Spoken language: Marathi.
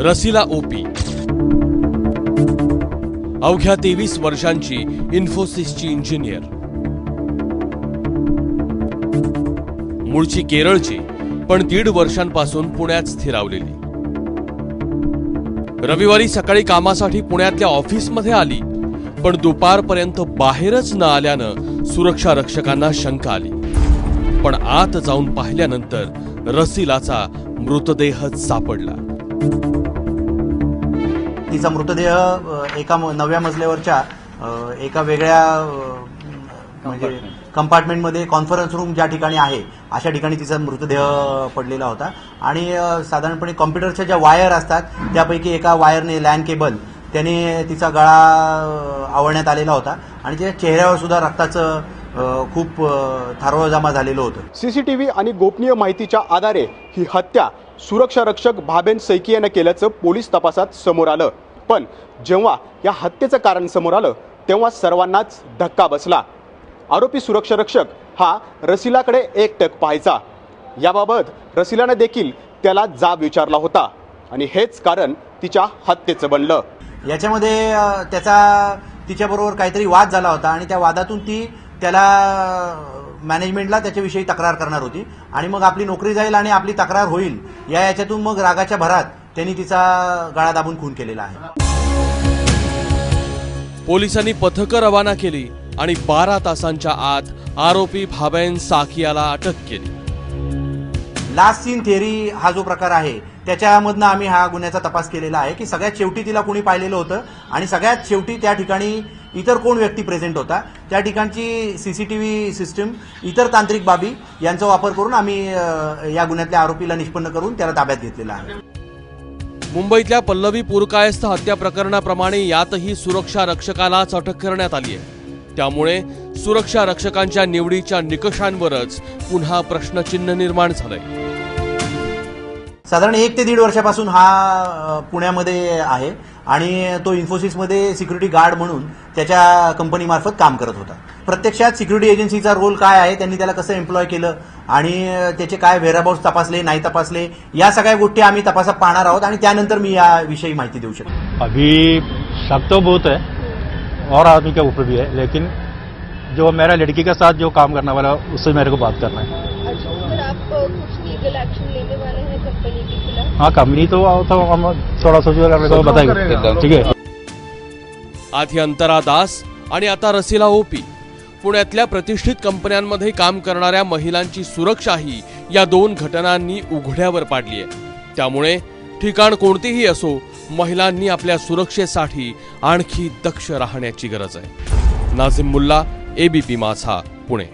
रसिला ओपी. अवघ्या तेवीस वर्षांची इन्फोसिसची इंजिनियर. मूळची केरळची पण दीड वर्षांपासून पुण्यात स्थिरावलेली. रविवारी सकाळी कामासाठी पुण्यातल्या ऑफिसमध्ये आली पण दुपारपर्यंत बाहेरच न आल्यानं सुरक्षा रक्षकांना शंका आली. पण आत जाऊन पाहिल्यानंतर रसिलाचा मृतदेह सापडला. तिचा मृतदेह एका नवव्या मजल्यावरच्या एका वेगळ्या म्हणजे कंपार्टमेंटमध्ये कॉन्फरन्स रूम ज्या ठिकाणी आहे अशा ठिकाणी तिचा मृतदेह पडलेला होता. आणि साधारणपणे कॉम्प्युटरच्या ज्या वायर असतात त्यापैकी एका वायरने लॅन केबल त्याने तिचा गळा आवळण्यात आलेला होता. आणि तिच्या चेहऱ्यावर सुद्धा रक्ताचं खूप थारोळ जमा झालेलं होतं. सीसीटीव्ही आणि गोपनीय माहितीच्या आधारे ही हत्या सुरक्षा रक्षक भाबेन सैकी यानं केल्याचं पोलीस तपासात समोर आलं. पण जेव्हा या हत्येचं कारण समोर आलं तेव्हा सर्वांनाच धक्का बसला. आरोपी सुरक्षा रक्षक हा रसिलाकडे एकटक पाहायचा. याबाबत रसिलाने देखील त्याला जाब विचारला होता आणि हेच कारण तिच्या हत्येचं बनलं. याच्यामध्ये त्याचा तिच्याबरोबर काहीतरी वाद झाला होता आणि त्या वादातून ती त्याला मॅनेजमेंटला त्याच्याविषयी तक्रार करणार होती. आणि मग आपली नोकरी जाईल आणि आपली तक्रार होईल या याच्यातून मग रागाच्या भरात त्यांनी तिचा गळा दाबून खून केलेला आहे. पोलिसांनी पथकं रवाना केली आणि बारा तासांच्या आत आरोपी भाबेन साकियाला अटक केली. लास्ट सीन थेअरी हा जो प्रकार आहे त्याच्यामधनं आम्ही हा गुन्ह्याचा तपास केलेला आहे की सगळ्यात शेवटी तिला कुणी पाहिलेलं होतं आणि सगळ्यात शेवटी त्या ठिकाणी इतर कोण व्यक्ती प्रेझेंट होता त्या ठिकाणची सीसीटीव्ही सिस्टीम इतर तांत्रिक बाबी यांचा वापर करून आम्ही या गुन्ह्यातल्या आरोपीला निष्पन्न करून त्याला ताब्यात घेतलेला आहे. मुंबईतल्या पल्लवी पुरकायस्थ हत्या प्रकरणाप्रमाणे यातही सुरक्षा रक्षकालाच अटक करण्यात आली आहे. त्यामुळे सुरक्षा रक्षकांच्या निवडीच्या निकषांवरच पुन्हा प्रश्नचिन्ह निर्माण झालंय. साधारण एक ते दीड वर्षापासून हा पुण्यामध्ये आहे आणि तो इन्फोसिसमध्ये सिक्युरिटी गार्ड म्हणून त्याच्या कंपनीमार्फत काम करत होता. प्रत्यक्षात सिक्युरिटी एजन्सीचा रोल काय आहे त्यांनी त्याला कसं एम्प्लॉय केलं आणि त्याचे काय व्हेराबाउट्स तपासले नाही तपासले या सगळ्या गोष्टी आम्ही तपासात पाहणार आहोत आणि त्यानंतर मी याविषयी माहिती देऊ शकतो. अभी शक तो बहुत है और आदमी के ऊपर भी है लेकिन जो मेरा लड़की के साथ जो काम करने वाला उससे मेरे को बात करना है। अच्छा आप कुछ लीगल एक्शन लेने वाले हैं हाँ कंपनी तो तो हम थोड़ा सोच बताएंगे ठीक है। आधी अंतरा दास आणि आता रसिला ओपी। पुण्यातल्या प्रतिष्ठित कंपन्यांमध्ये काम करणाऱ्या महिलांची सुरक्षाही या दोन घटनांनी उघड्यावर पाडली आहे. त्यामुळे ठिकाण कोणतीही असो महिलांनी आपल्या सुरक्षेसाठी आणखी दक्ष राहण्याची गरज आहे. नाझिम मुल्ला एबीपी माझा पुणे.